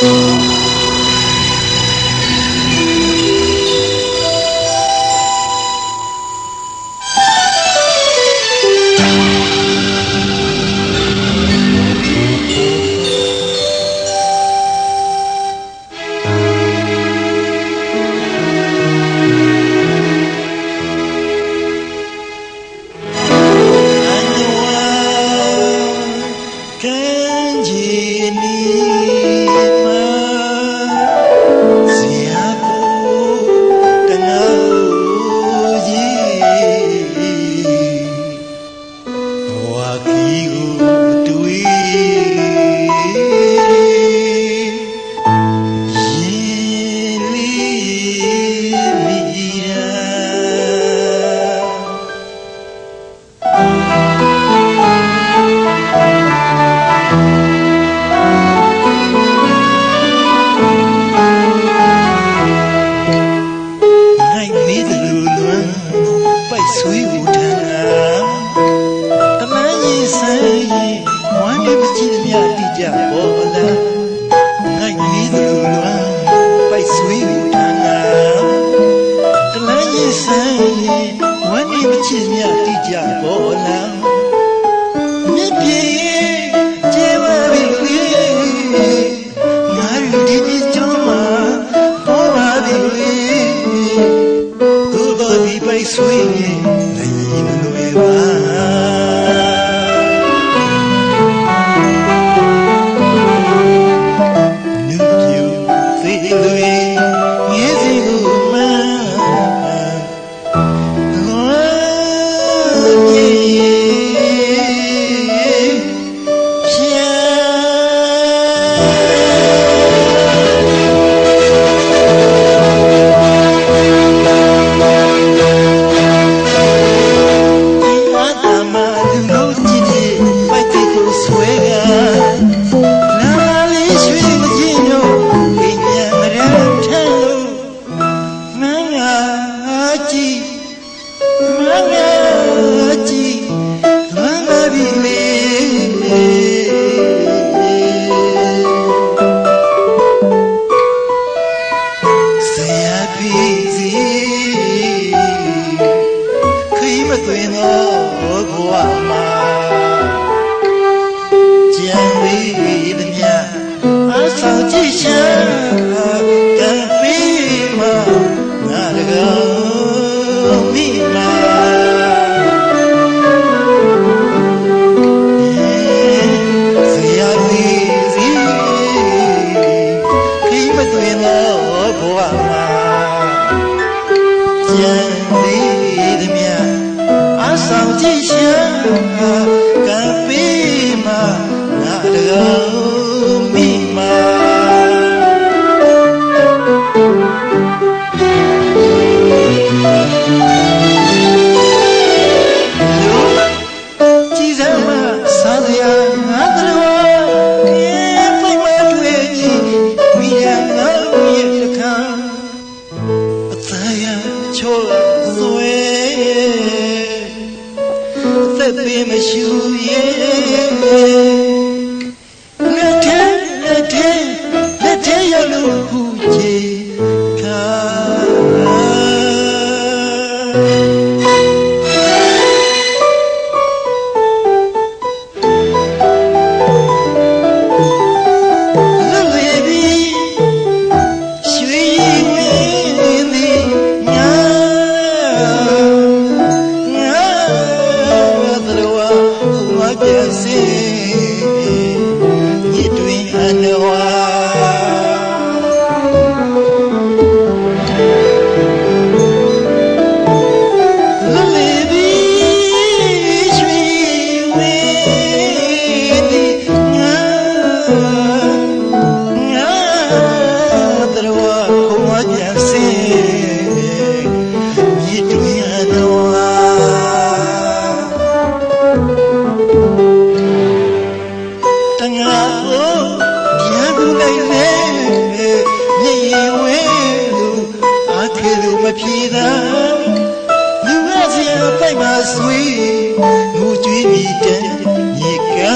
Música পাখি গো তুই ဝမ်းဤမချစ်မြတ်တိကြဘောလံ ဆောင်ကြည့်ချင်ခါကံပြီးမှငါတကားမိလာစရာသည်စီခိမသွင်းတော့ဘဝမှာကျန်သေးသည်မြအဆောင်ကြည့်ချင်ခါကံပြီးမှငါတကား သက်ပင်မရှိရဲ့ မြမစီရပိုက်မှာဆွေးငိုကြွေးမိတဲ့ရေကံ